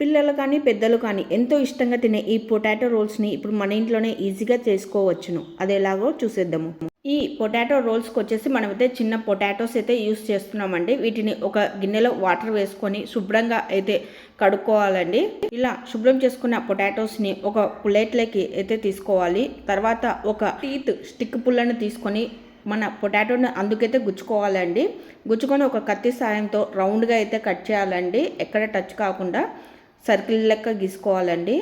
పిల్లలు కానీ పెద్దలు కానీ ఎంతో ఇష్టంగా తినే ఈ పొటాటో రోల్స్ని ఇప్పుడు మన ఇంట్లోనే ఈజీగా చేసుకోవచ్చును. అది ఎలాగో చూసేద్దాము. ఈ పొటాటో రోల్స్కి వచ్చేసి మనమైతే చిన్న పొటాటోస్ అయితే యూస్ చేస్తున్నామండి. వీటిని ఒక గిన్నెలో వాటర్ వేసుకొని శుభ్రంగా అయితే కడుక్కోవాలండి. ఇలా శుభ్రం చేసుకున్న పొటాటోస్ని ఒక ప్లేట్లోకి అయితే తీసుకోవాలి. తర్వాత ఒక టీత్ స్టిక్ పుల్లను తీసుకొని మన పొటాటోని అందుకైతే గుచ్చుకోవాలండి. గుచ్చుకొని ఒక కత్తి సాయంతో రౌండ్గా అయితే కట్ చేయాలండి. ఎక్కడ టచ్ కాకుండా సర్కిల్ లెక్క గీసుకోవాలండి.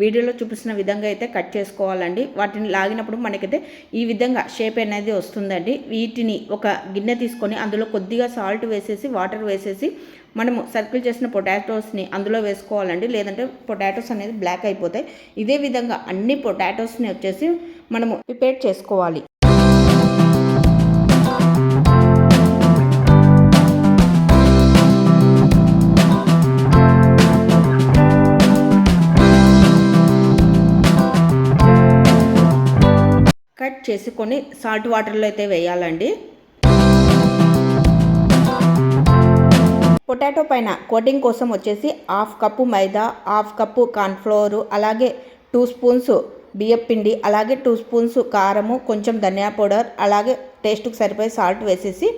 వీడియోలో చూపిస్తున్న విధంగా అయితే కట్ చేసుకోవాలండి. వాటిని లాగినప్పుడు మనకైతే ఈ విధంగా షేప్ అనేది వస్తుందండి. వీటిని ఒక గిన్నె తీసుకొని అందులో కొద్దిగా సాల్ట్ వేసేసి వాటర్ వేసేసి మనము సర్కిల్ చేసిన పొటాటోస్ని అందులో వేసుకోవాలండి. లేదంటే పొటాటోస్ అనేది బ్లాక్ అయిపోతాయి. ఇదే విధంగా అన్ని పొటాటోస్ని వచ్చేసి మనము ప్రిపేర్ చేసుకోవాలి. కట్ చేసుకొని సాల్ట్ వాటర్లో అయితే వేయాలండి. పొటాటో పైన కోటింగ్ కోసం వచ్చేసి హాఫ్ కప్పు మైదా హాఫ్ కప్పు కార్న్ఫ్లోరు అలాగే టూ స్పూన్స్ బియ్యం పిండి అలాగే టూ స్పూన్స్ కారము కొంచెం ధనియా పౌడర్ అలాగే టేస్ట్కి సరిపోయే సాల్ట్ వేసేసి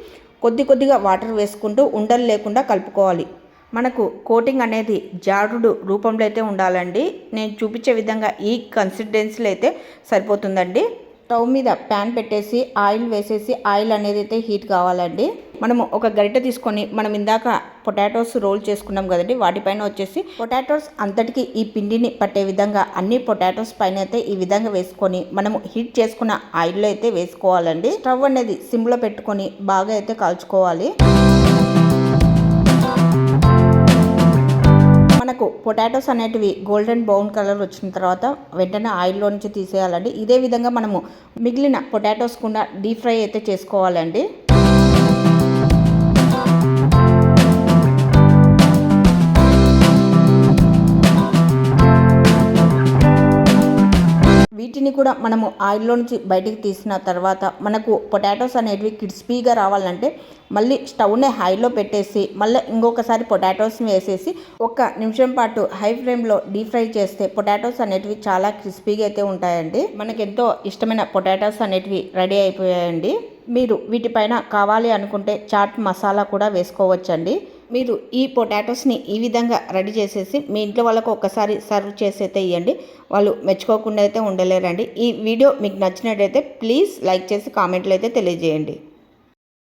కొద్ది కొద్దిగా వాటర్ వేసుకుంటూ ఉండలు లేకుండా కలుపుకోవాలి. మనకు కోటింగ్ అనేది జారుడు రూపంలో అయితే ఉండాలండి. నేను చూపించే విధంగా ఈ కన్సిస్టెన్సీలో అయితే సరిపోతుందండి. స్టవ్ మీద ప్యాన్ పెట్టేసి ఆయిల్ వేసేసి ఆయిల్ అనేది అయితే హీట్ కావాలండి. మనము ఒక గరిటె తీసుకొని మనం ఇందాక పొటాటోస్ రోల్ చేసుకున్నాం కదండి వాటిపైన వచ్చేసి పొటాటోస్ అంతటికి ఈ పిండిని పట్టే విధంగా అన్ని పొటాటోస్ పైన అయితే ఈ విధంగా వేసుకొని మనము హీట్ చేసుకున్న ఆయిల్లో అయితే వేసుకోవాలండి. స్టవ్ అనేది సిమ్లో పెట్టుకొని బాగా అయితే కాల్చుకోవాలి. మనకు పొటాటోస్ అనేటివి గోల్డెన్ బ్రౌన్ కలర్ వచ్చిన తర్వాత వెంటనే ఆయిల్లో నుంచి తీసేయాలండి. ఇదే విధంగా మనము మిగిలిన పొటాటోస్ కూడా డీప్ ఫ్రై అయితే చేసుకోవాలండి. వీటిని కూడా మనము ఆయిల్లో నుంచి బయటికి తీసిన తర్వాత మనకు పొటాటోస్ అనేటివి క్రిస్పీగా రావాలంటే మళ్ళీ స్టవ్ని హైలో పెట్టేసి మళ్ళీ ఇంకొకసారి పొటాటోస్ని వేసేసి ఒక నిమిషం పాటు హై ఫ్లేమ్లో డీప్ ఫ్రై చేస్తే పొటాటోస్ అనేటివి చాలా క్రిస్పీగా అయితే ఉంటాయండి. మనకెంతో ఎంతో ఇష్టమైన పొటాటోస్ అనేటివి రెడీ అయిపోయాయండి. మీరు వీటిపైన కావాలి అనుకుంటే చాట్ మసాలా కూడా వేసుకోవచ్చండి. మీరు ఈ పొటాటోస్ని ఈ విధంగా రెడీ చేసేసి మీ ఇంట్లో వాళ్ళకు ఒక్కసారి సర్వ్ చేసైతే ఇవ్వండి వాళ్ళు మెచ్చుకోకుండా అయితే ఉండలేరండి. ఈ వీడియో మీకు నచ్చినట్టయితే ప్లీజ్ లైక్ చేసి కామెంట్లు అయితే తెలియజేయండి.